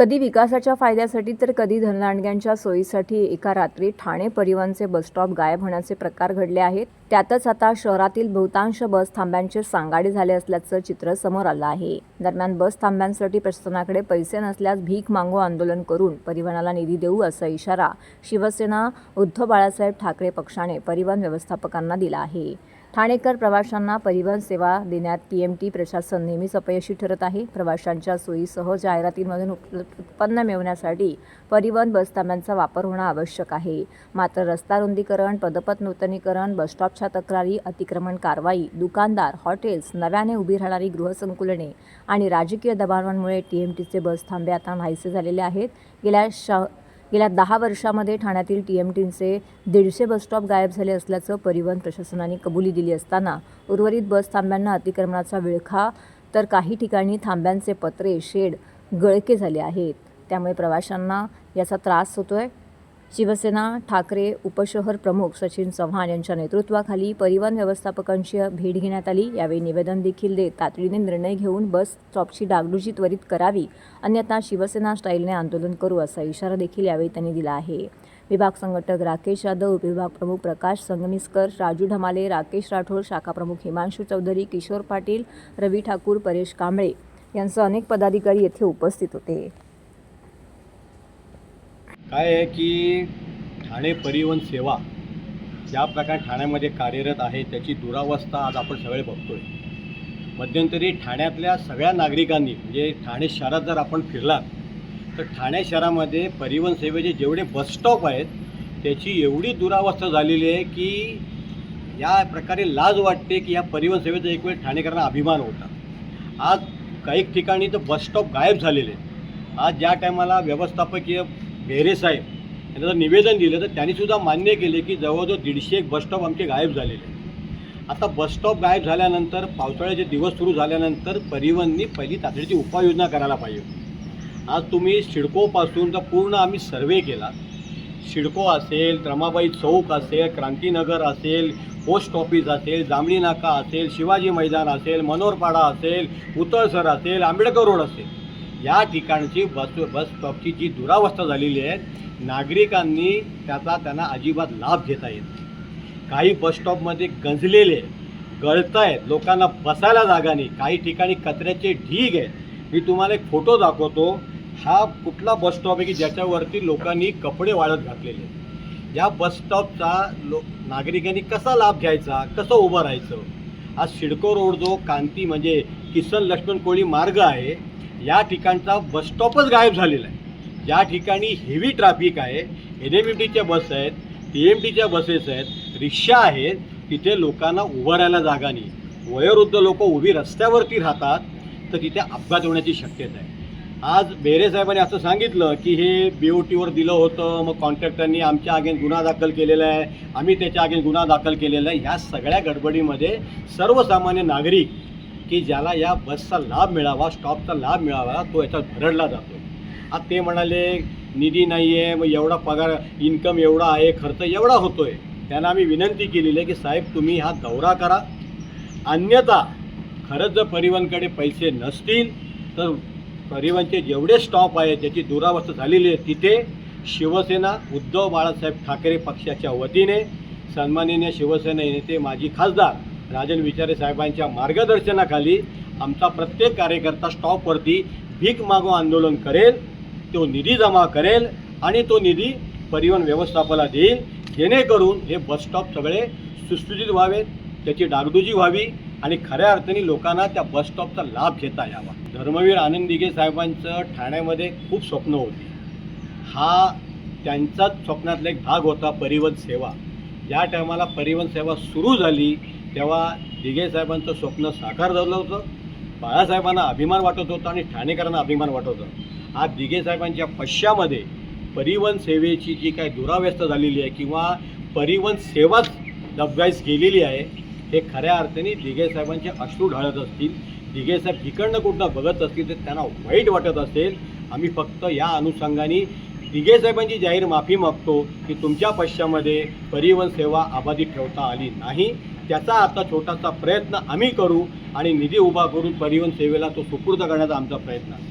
कधी विकासाच्या फायद्यासाठी तर कधी धनदांडग्यांच्या सोयीसाठी एका रात्री ठाणे परिवहनचे बसस्टॉप गायब होण्याचे प्रकार घडले आहेत. त्यातच आता शहरातील बहुतांश बस थांब्यांचे सांगाडे झाले असल्याचं चित्र समोर आलं आहे. दरम्यान बस थांब्यांसाठी प्रशासनाकडे पैसे नसल्यास भीक मागो आंदोलन करून परिवहनाला निधी देऊ असा इशारा शिवसेना उद्धव बाळासाहेब ठाकरे पक्षाने परिवहन व्यवस्थापकांना दिला आहे. ठाणेकर प्रवाशांना परिवहन सेवा देण्यात पी एम टी प्रशासन नेहमीच अपयशी ठरत आहे. प्रवाशांच्या सोयीसह जाहिरातींमधून उत्पन्न मिळवण्यासाठी परिवहन बसथांब्यांचा वापर होणं आवश्यक आहे. मात्र रस्ता रुंदीकरण पदपथ नूतनीकरण बसस्टॉपच्या तक्रारी अतिक्रमण कारवाई दुकानदार हॉटेल्स नव्याने उभी राहणारी गृहसंकुलने आणि राजकीय दबावांमुळे टी एम टीचे बस थांबे आता नाहीसे झालेले आहेत. गेल्या श गेल्या दहा वर्षामध्ये ठाण्यातील टी एम टींचे दीडशे बसस्टॉप गायब झाले असल्याचं परिवहन प्रशासनाने कबुली दिली असताना उर्वरित बस थांब्यांना अतिक्रमणाचा विळखा तर काही ठिकाणी थांब्यांचे पत्रे शेड गळके झाले आहेत. त्यामुळे प्रवाशांना याचा त्रास होतो आहे शिवसेना ठाकरे उपशहर प्रमुख सचिन चव्हाण यांच्या नेतृत्वाखाली परिवहन व्यवस्थापकांची भेट घेण्यात आली. यावेळी निवेदन देखील देत तातडीने निर्णय घेऊन बस स्टॉपची डागडुजी त्वरित करावी. अन्यथा शिवसेना स्टाईलने आंदोलन करू असा इशारा देखील यावेळी त्यांनी दिला आहे. विभाग संघटक राकेश यादव उपविभाग प्रमुख प्रकाश संगमिस्कर राजू ढमाले राकेश राठोड शाखा प्रमुख हिमांशू चौधरी किशोर पाटील रवी ठाकूर परेश कांबळे यांसह अनेक पदाधिकारी येथे उपस्थित होते. काय आहे की ठाणे परिवहन सेवा ज्या प्रकारे ठाण्यामध्ये कार्यरत आहे त्याची दुरावस्था आज आपण सगळे बघतो आहे मध्यंतरी ठाण्यातल्या सगळ्या नागरिकांनी म्हणजे ठाणे शहरात जर आपण फिरलात तर ठाणे शहरामध्ये परिवहन सेवेचे जेवढे बसस्टॉप आहेत त्याची एवढी दुरावस्था झालेली आहे की या प्रकारे लाज वाटते की या परिवहन सेवेचा एक वेळ ठाणेकरांना अभिमान होता. आज काही ठिकाणी तर बसस्टॉप गायब झालेले आहेत. आज ज्या टायमाला व्यवस्थापकीय बेरे साहेब. यांना जर निवेदन दिलं तर त्यांनीसुद्धा मान्य केले की जवळजवळ दीडशे एक बसस्टॉप आमचे गायब झालेले आता बसस्टॉप गायब झाल्यानंतर पावसाळ्याचे दिवस सुरू झाल्यानंतर परिवहननी पहिली तातडीची उपाययोजना करायला पाहिजे. आज तुम्ही सिडकोपासून तर पूर्ण आम्ही सर्वे केला. शिडको असेल रमाबाई चौक असेल क्रांतीनगर असेल पोस्ट ऑफिस असेल जांभळी नाका असेल शिवाजी मैदान असेल मनोरपाडा असेल उतळसर असेल आंबेडकर रोड असेल. या ठिकाणची बस बस स्टॉपची जी दुरावस्था झालेली आहे नागरिकांनी त्याचा त्यांना अजिबात लाभ घेता येत नाही. काही बसस्टॉपमध्ये गंजलेले गळत आहेत लोकांना बसायला जागा नाही काही ठिकाणी कचऱ्याचे ढीग आहेत. मी तुम्हाला एक फोटो दाखवतो. हा कुठला बसस्टॉप आहे की ज्याच्यावरती लोकांनी कपडे वाळत घातलेले या बसस्टॉपचा लो नागरिकांनी कसा लाभ घ्यायचा? कसं उभं राहायचं? आज सिडको रोड जो कांती म्हणजे किसन लक्ष्मण कोळी मार्ग आहे. या ठिकाणचा बसस्टॉपच गायब झालेला आहे. ज्या ठिकाणी हेवी ट्रॅफिक आहे एन एम एम टीच्या बस आहेत टी एम टीच्या बसेस आहेत रिक्षा आहेत तिथे लोकांना उभं राहायला जागा नाही. वयोवृद्ध लोक उभी रस्त्यावरती राहतात तर तिथे अपघात होण्याची शक्यता आहे. आज बेरे साहेबांनी असं सांगितलं की हे बी ओ टीवर दिलं होतं मग कॉन्ट्रॅक्टरनी आमच्या अगेन गुन्हा दाखल केलेला आहे आम्ही त्याच्या अगेन गुन्हा दाखल केलेला आहे. ह्या सगळ्या गडबडीमध्ये सर्वसामान्य नागरिक की ज्याला या बसचा लाभ मिळावा स्टॉपचा लाभ मिळावा तो याच्यात भरडला जातो. आता ते म्हणाले निधी नाही आहे मग एवढा पगार इन्कम एवढा आहे खर्च एवढा होतो आहे त्यांना आम्ही विनंती केलेली आहे की साहेब तुम्ही हा दौरा करा. अन्यथा खरंच जर परिवहनकडे पैसे नसतील तर परिवहनचे जेवढे स्टॉप आहेत ज्याची दुरावस्था झालेली आहे तिथे शिवसेना उद्धव बाळासाहेब ठाकरे पक्षाच्या वतीने सन्माननीय शिवसेना नेते माजी खासदार राजन विचारे साहेबांच्या मार्गदर्शनाखाली आमचा प्रत्येक कार्यकर्ता स्टॉपवरती भीक मागो आंदोलन करेल तो निधी जमा करेल आणि तो निधी परिवहन व्यवस्थापनाला देईल जेणेकरून हे बसस्टॉप सगळे सुस्थितीत व्हावेत त्याची डागडुजी व्हावी आणि खऱ्या अर्थाने लोकांना त्या बसस्टॉपचा लाभ घेता यावा. धर्मवीर आनंद दिघे साहेबांचं ठाण्यामध्ये खूप स्वप्न होती. हा त्यांचाच स्वप्नातला एक भाग होता परिवहन सेवा. या टायमाला परिवहन सेवा सुरू झाली. तेव्हा दिघे साहेबांचं स्वप्न साकार झालं होतं. बाळासाहेबांना अभिमान वाटत होता आणि ठाणेकरांना अभिमान वाटत होता. आज दिघे साहेबांच्या पश्चामध्ये परिवहन सेवेची जी काही दुराव्यस्त झालेली आहे किंवा परिवहन सेवाच दबगाईस गेलेली आहे हे खऱ्या अर्थाने दिघे साहेबांचे अश्रू ढाळत असतील. दिघे साहेब इकडनं कुठनं बघत असतील तर त्यांना वाईट वाटत असेल. आम्ही फक्त या अनुषंगाने दिघे साहेबांची जाहीर माफी मागतो की तुमच्या पश्चामध्ये परिवहन सेवा अबाधित ठेवता आली नाही. त्याचा आता छोटासा प्रयत्न आम्ही करू आणि निधी उभा करून परिवहन सेवेला तो सुपूर्द करण्याचा आमचा प्रयत्न आहे.